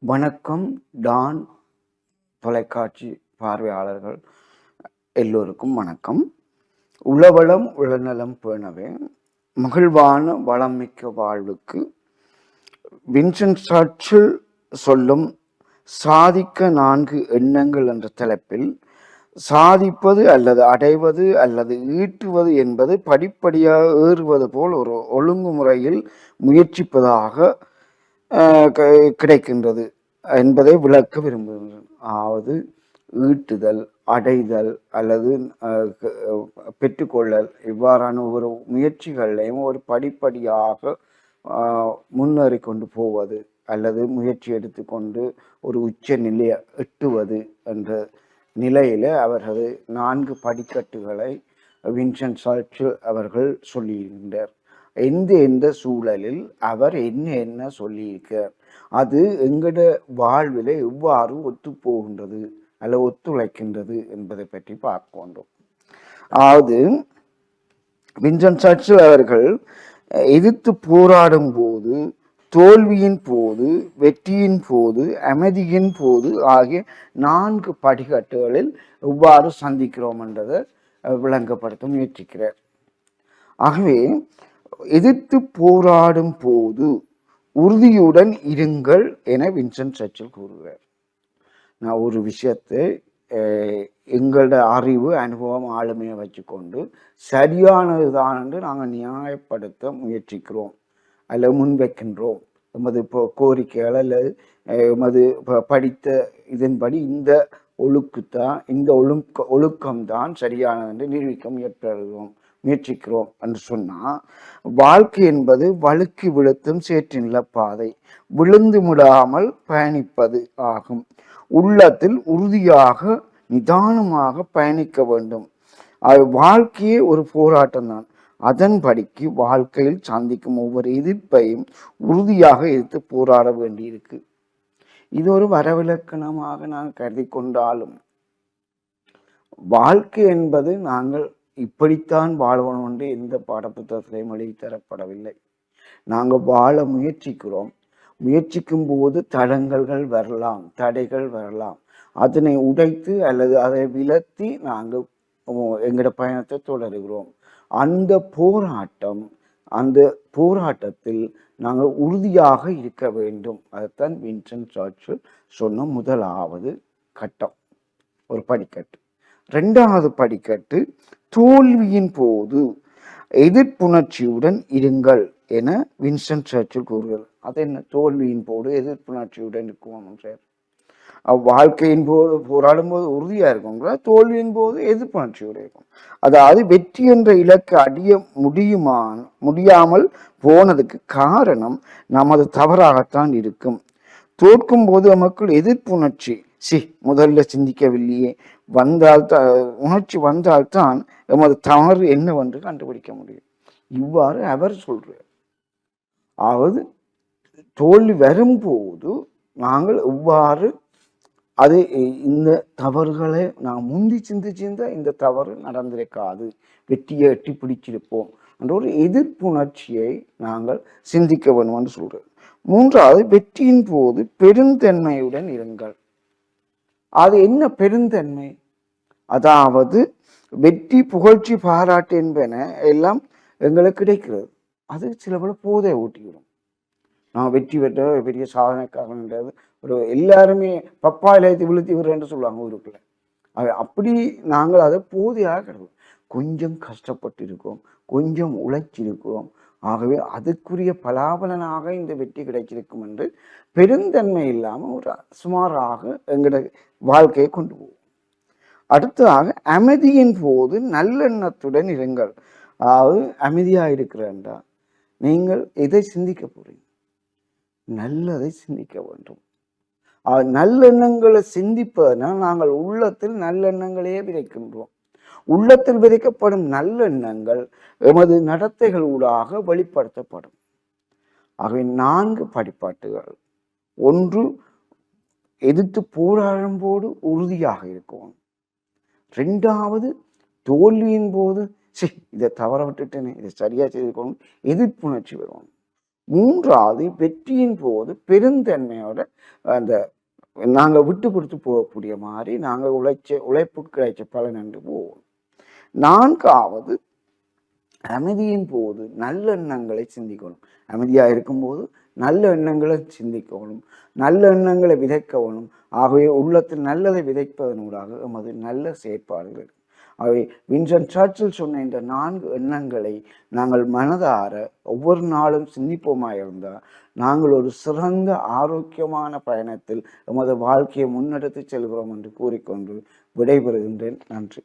வணக்கம் டான் தொலைக்காட்சி பார்வையாளர்கள் எல்லோருக்கும் வணக்கம். உளவளம் உளநலம் பேணவே மகிழ்வான வளமிக்க வாழ்வுக்கு வின்சென்ட் சர்ச்சில் சொல்லும் சாதிக்க நான்கு எண்ணங்கள் என்ற தலைப்பில் சாதிப்பது அல்லது அடைவது அல்லது ஈட்டுவது என்பது படிப்படியாக ஏறுவது போல் ஒரு ஒழுங்குமுறையில் முயற்சிப்பதாக கிடைக்கின்றது என்பதை விளக்க விரும்புகின்றேன். அதாவது ஈட்டுதல் அடைதல் அல்லது பெற்றுக்கொள்ளல் இவ்வாறான ஒரு முயற்சிகளையும் ஒரு படிப்படியாக முன்னேறி கொண்டு போவது அல்லது முயற்சி எடுத்துக்கொண்டு ஒரு உச்ச நிலையை எட்டுவது என்ற நிலையில் அவர்கள் நான்கு படிக்கட்டுகளை வின்சென்ட் சர்ச்சில் அவர்கள் சொல்லியிருந்தார். எந்த எந்த சூழலில் அவர் என்ன என்ன சொல்லியிருக்கார் அது எங்கட வாழ்வில் எவ்வாறு ஒத்து போகின்றது அல்ல ஒத்துழைக்கின்றது என்பதை பற்றி பார்க்க வேண்டும். அதாவது வின்சென்ட் சர்ச்சில் அவர்கள் எதிர்த்து போராடும் போது தோல்வியின் போது வெற்றியின் போது அமைதியின் போது ஆகிய நான்கு படிக்கட்டுகளில் எவ்வாறு சந்திக்கிறோம் என்றதை விளங்கப்படுத்த முயற்சிக்கிறார். ஆகவே எதிர்த்து போராடும் போது உறுதியுடன் இருங்கள் என வின்சென்ட் சர்ச்சில் கூறுகிறார். நான் ஒரு விஷயத்தை எங்களோட அறிவு அனுபவம் ஆளுமையை வச்சுக்கொண்டு சரியானதுதான் என்று நாங்கள் நியாயப்படுத்த முயற்சிக்கிறோம். அல்லது முன்வைக்கின்றோம் எமது இப்போ கோரிக்கைகள் அல்லது எமது ப- படித்த இதன்படி இந்த ஒழுக்குத்தான் இந்த ஒழுக்க ஒழுக்கம்தான் சரியானது என்று நிரூபிக்க முயற்சிக்கிறோம் முயற்சிக்கிறோம் என்று சொன்னால் வாழ்க்கை என்பது வழுக்கி விழுத்தும் சேற்றினில பாதை விழுந்து விடாமல் பயணிப்பது ஆகும். உள்ளத்தில் உறுதியாக நிதானமாக பயணிக்க வேண்டும். அது வாழ்க்கையே ஒரு போராட்டம் தான் அதன்படிக்கு வாழ்க்கையில் சந்திக்கும் ஒவ்வொரு எதிர்ப்பையும் உறுதியாக எதிர்த்து போராட வேண்டியிருக்கு. இது ஒரு வரவிலக்கணமாக நான் கருதி கொண்டாலும் வாழ்க்கை என்பது நாங்கள் இப்படித்தான் வாழ்வோம் என்று எந்த பாடப்புத்தகத்திலையும் எழுதி தரப்படவில்லை நாங்கள் வாழ முயற்சிக்கிறோம். முயற்சிக்கும் போது தடங்கல்கள் வரலாம் தடைகள் வரலாம். அதனை உடைத்து அல்லது அதை விலத்தி நாங்கள் எங்களோட பயணத்தை தொடருகிறோம். அந்த போராட்டம் அந்த போராட்டத்தில் நாங்கள் உறுதியாக இருக்க வேண்டும். அதைத்தான் வின்சென்ட் சர்ச்சில் சொன்ன முதலாவது கட்டம் ஒரு படிக்கட்டு. ரெண்டாவது படிக்கட்டு தோல்வியின் போது எதிர்ப்புணர்ச்சியுடன் இருங்கள் என வின்சென்ட் சர்ச்சில் கூறுகிறார் அது என்ன? தோல்வியின் போது எதிர்ப்புணர்ச்சியுடன் இருக்குவோம் சார் வாழ்க்கையின் போது போராடும் போது உறுதியாக இருக்குங்கிற தோல்வியின் போது எதிர்ப்புணர்ச்சியோட இருக்கும். அதாவது வெற்றி என்ற இலக்கை அடிய முடியுமா முடியாமல் போனதுக்கு காரணம் நமது தவறாகத்தான் இருக்கும். தோற்கும் போது நமக்குள் எதிர்ப்புணர்ச்சி சி முதல்ல சிந்திக்கவில்லையே. வந்தால் த உணர்ச்சி வந்தால்தான் எமது தவறு என்னவென்று கண்டுபிடிக்க முடியும். இவ்வாறு அவர் சொல்றார். அதாவது தோல்வி வரும்போது நாங்கள் எவ்வாறு அது இந்த தவறுகளை நான் முந்தி சிந்திச்சிருந்தால் இந்த தவறு நடந்திருக்காது. வெற்றியை எட்டி பிடிச்சிருப்போம் என்ற ஒரு எதிர்ப்புணர்ச்சியை நாங்கள் சிந்திக்க வேண்டும் என்று மூன்றாவது வெற்றியின் போது பெருந்தன்மையுடன் இருங்கள். அது என்ன பெருந்தன்மை? அதாவது வெற்றி புகழ்ச்சி பாராட்டு என்பன எல்லாம் எங்களுக்கு கிடைக்கிறது. அது சில பேர் போதை ஊட்டிவிடும். நான் வெற்றி பெற்ற பெரிய சாதனைக்காரன்றது ஒரு எல்லாருமே பப்பாயில விழுத்தி விடுறேன்னு சொல்லுவாங்க ஊருக்குள்ள. அது அப்படி நாங்கள் அதை போதியாக கிடக்கும். கொஞ்சம் கஷ்டப்பட்டிருக்கோம். கொஞ்சம் உழைச்சிருக்கிறோம். ஆகவே அதுக்குரிய பலாபலனாக இந்த வெற்றி கிடைச்சிருக்கும் என்று பெருந்தன்மை இல்லாமல் ஒரு சுமாராக எங்களோட வாழ்க்கையை கொண்டு போவோம். அடுத்ததாக அமைதியின் போது நல்லெண்ணத்துடன் இருங்கள். அதாவது அமைதியாக இருக்கிறேன்டா. நீங்கள் எதை சிந்திக்க போறீங்க? நல்லதை சிந்திக்க வேண்டும். நல்லெண்ணங்களை சிந்திப்பதனால் நாங்கள் உள்ளத்தில் நல்லெண்ணங்களையே விதைக்கின்றோம். உள்ளத்தில் விதைக்கப்படும் நல்லெண்ணங்கள் எமது நடத்தைகள் ஊடாக வெளிப்படுத்தப்படும். ஆகவே நான்கு படிப்பாட்டுகள். ஒன்று எதிர்த்து போராடும் போது உறுதியாக இருக்கும் ரெண்டாவது தோல்வியின் போது சரி இதை தவற விட்டுட்டேனே இதை சரியா செய்துக்கணும் எதிர்ப்புணர்ச்சி வரும் மூன்றாவது வெற்றியின் போது பெருந்தன்மையோட அந்த நாங்கள் விட்டு கொடுத்து போகக்கூடிய மாதிரி நாங்கள் உழைச்ச உழைப்பு கிடைச்ச பலன் என்று போவோம். நான்காவது அமைதியின் போது நல்ல எண்ணங்களை சிந்திக்கணும். அமைதியாக இருக்கும்போது நல்ல எண்ணங்களை சிந்திக்கணும். நல்ல எண்ணங்களை விதைக்கணும். ஆகவே உள்ளத்தில் நல்லதை விதைப்பதனூடாக எமது நல்ல செயற்பாடுகள் அவை வின்சன் சர்ச்சில் சொன்ன இந்த நான்கு எண்ணங்களை நாங்கள் மனதார ஒவ்வொரு நாளும் சிந்திப்போமாக இருந்தால் நாங்கள் ஒரு சிறந்த ஆரோக்கியமான பயணத்தில் எமது வாழ்க்கையை முன்னெடுத்து செல்கிறோம் என்று கூறிக்கொண்டு விடைபெறுகின்றேன். நன்றி.